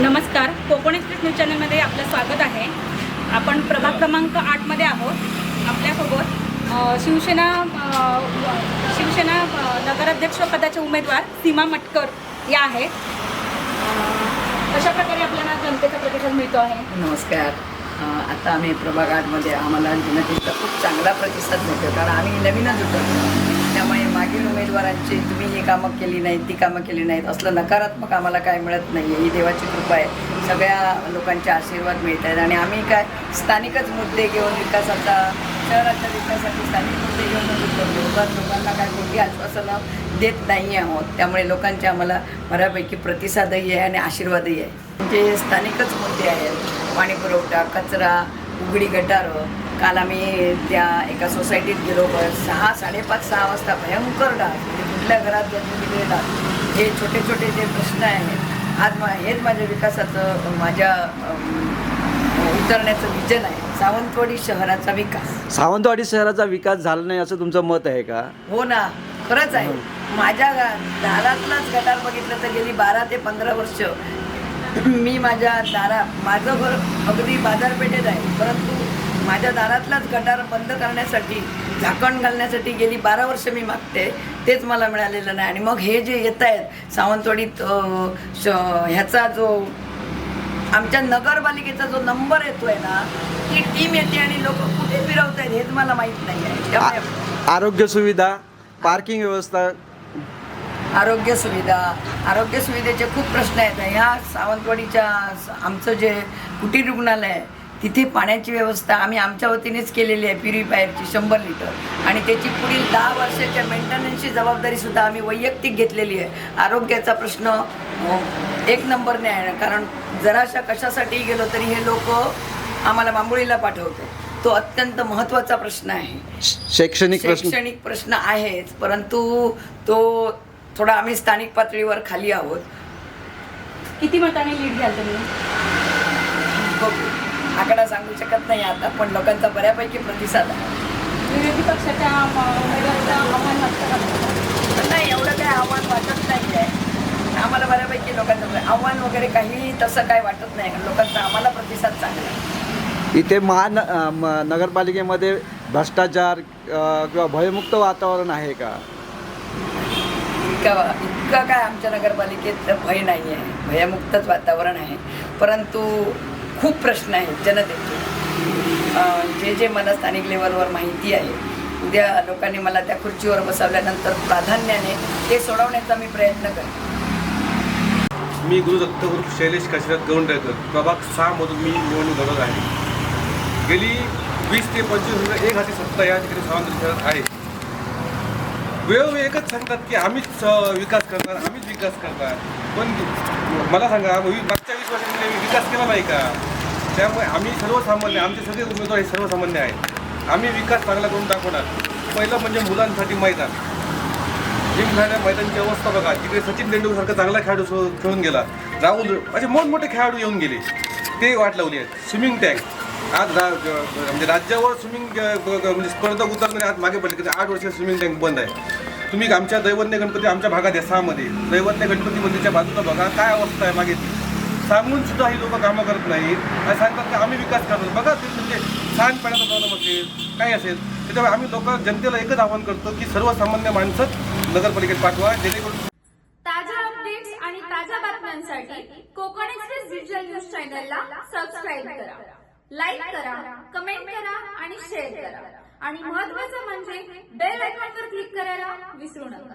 नमस्कार. Konkan express news चॅनलमध्ये आपलं स्वागत आहे. आपण प्रभाग क्रमांक आठमध्ये आहोत. आपल्यासोबत शिवसेना शिवसेना नगराध्यक्षपदाचे नगराध्यक्ष उमेदवार सीमा मटकर या आहेत. अ, कशा प्रकारे आपल्याला जनतेचा प्रतिसाद मिळतो आहे? नमस्कार. आता आम्ही प्रभाग आठमध्ये आम्हाला जनतेचा खूप चांगला प्रतिसाद मिळतो कारण आम्ही नवीनच होतो. त्यामुळे मागील उमेदवारांची तुम्ही ही कामं केली नाहीत ती कामं केली नाहीत. असलं नकारात्मक आम्हाला काय मिळत नाही आहे ही देवाची कृपा आहे. सगळ्या लोकांचे आशीर्वाद मिळत आहेत आणि आम्ही काय स्थानिकच मुद्दे घेऊन विकासाचा शहराच्या विकासासाठी स्थानिक मुद्दे घेऊन करतो लोकांना काय कोणती आश्वासनं देत नाही आहोत. त्यामुळे लोकांचे आम्हाला बऱ्यापैकी प्रतिसादही आहे आणि आशीर्वादही आहे. म्हणजे स्थानिकच मुद्दे आहेत. पाणी पुरवठा कचरा उघडी गटारं काल आम्ही त्या एका सोसायटीत गेलो सहा साडेपाच सहा वाजता भयंकर डास म्हणजे कुठल्या घरात दिलेले डास हे छोटे छोटे जे प्रश्न आहेत आज मा हेच माझ्या विकासाचं माझ्या उतरण्याचं विजन आहे. सावंतवाडी शहराचा विकास. सावंतवाडी शहराचा विकास झाला नाही असं तुमचं मत आहे का? हो ना. खरंच आहे. माझ्या दारातलाच गटार बघितलं तर गेली बारा ते पंधरा वर्ष. मी माझ्या दारा माझं घर अगदी बाजारपेठेत आहे. परंतु माझ्या दारातलाच गटार बंद करण्यासाठी झाकण घालण्यासाठी गेली बारा वर्ष मी मागते तेच मला मिळालेलं नाही. आणि मग हे जे येत आहेत सावंतवाडीत श- ह्याचा जो आमच्या नगरपालिकेचा जो नंबर येतोय ना ती टीम येते आणि लोक कुठे फिरवत आहेत हेच मला माहीत नाही आहे आरोग्य सुविधा पार्किंग व्यवस्था आरोग्य सुविधा आरोग्य सुविधेचे खूप प्रश्न आहेत. ह्या सावंतवाडीच्या आमचं जे कुटीर रुग्णालय आहे तिथे पाण्याची व्यवस्था आम्ही आमच्या वतीनेच केलेली आहे प्युरिफायरची शंभर लिटर. आणि त्याची पुढील दहा वर्षाच्या मेंटेनन्सची जबाबदारीसुद्धा आम्ही वैयक्तिक घेतलेली आहे. आरोग्याचा प्रश्न अं, एक नंबरने आहे. कारण जराशा कशासाठी गेलो तरी हे लोक आम्हाला बांबोळीला पाठवते तो अत्यंत महत्त्वाचा प्रश्न आहे. शैक्षणिक शैक्षणिक प्रश्न आहेच परंतु तो थोडा आम्ही स्थानिक पातळीवर खाली आहोत. किती मताने लीड घ्याल तुम्ही? बघू. आकडा सांगू शकत नाही आता पण लोकांचा बऱ्यापैकी प्रतिसाद आहे. विरोधी पक्षाच्या उमेदवाराचं आव्हान वाटतं का? पण नाही एवढं काही आव्हान वाटत नाही आहे. आम्हाला बऱ्यापैकी लोकांचं आव्हान वगैरे काही तसं काय वाटत नाही. लोकांचा आम्हाला प्रतिसाद चांगला आहे. इथे महान नगरपालिकेमध्ये भ्रष्टाचार किंवा भयमुक्त वातावरण आहे का? इतका इतका काय आमच्या नगरपालिकेत भय नाही आहे भयमुक्तच वातावरण आहे. परंतु खूप प्रश्न आहेत जनतेचे. जे जे मला स्थानिक लेवलवर माहिती आहे उद्या लोकांनी मला त्या खुर्चीवर बसवल्यानंतर प्राधान्याने ते सोडवण्याचा मी प्रयत्न करेन मी गुरु दत्तगुरु शैलेश काशीनाथ गौंडकर प्रभाग सहामधून मी निवडणूक लढत आहे. गेली वीस ते पंचवीस एक हाती सत्ता या ठिकाणी सावंत शहरात आहे. वेळोवेळी एकच सांगतात की आम्हीच विकास करणार आम्हीच विकास करणार. पण मला सांगा मागच्या वीस वर्षांमध्ये विकास केला नाही का? त्यामुळे आम्ही सर्वसामान्य आमचे सगळे उमेदवार हे सर्वसामान्य आहेत. आम्ही विकास चांगला करून दाखवणार. पहिलं म्हणजे मुलांसाठी मैदान. जिमखान्या मैदानची अवस्था बघा. तिकडे सचिन तेंडुलकरसारखा चांगला खेळाडू खेळून गेला. राहुल असे मोठमोठे खेळाडू येऊन गेले. ते वाट लावली आहेत. Swimming tank. आज रा म्हणजे राज्यावर स्विमिंग म्हणजे स्पर्धक उतरणारे आज मागे पडले. की आठ वर्ष स्विमिंग टँक बंद आहे. तुम्ही आमच्या दैवन्य गणपती आमच्या भागात आहे सहामध्ये. दैवन्य गणपती मंदिरच्या बाजूला बघा काय अवस्था आहे मागे सांगून सुद्धा ही लोक कामं करत नाहीत. आणि सांगतात की आम्ही विकास करतो. बघा ते म्हणजे सांडपाण्याचा प्रॉब्लेम असेल काय असेल त्याच्यामुळे आम्ही लोक जनतेला एकच आवाहन करतो की सर्वसामान्य माणसं नगरपालिकेत पाठवा जेणेकरून ताज्या अपडेट्स आणि ताज्या बातम्यांसाठी कोकण एक्सप्रेस डिजिटल न्यूज चॅनलला सबस्क्राईब करा. लाईक करा कमेंट करा आणि शेअर करा. आणि महत्त्वाचं म्हणजे बेल आयकॉनवर क्लिक करायला विसरू नका.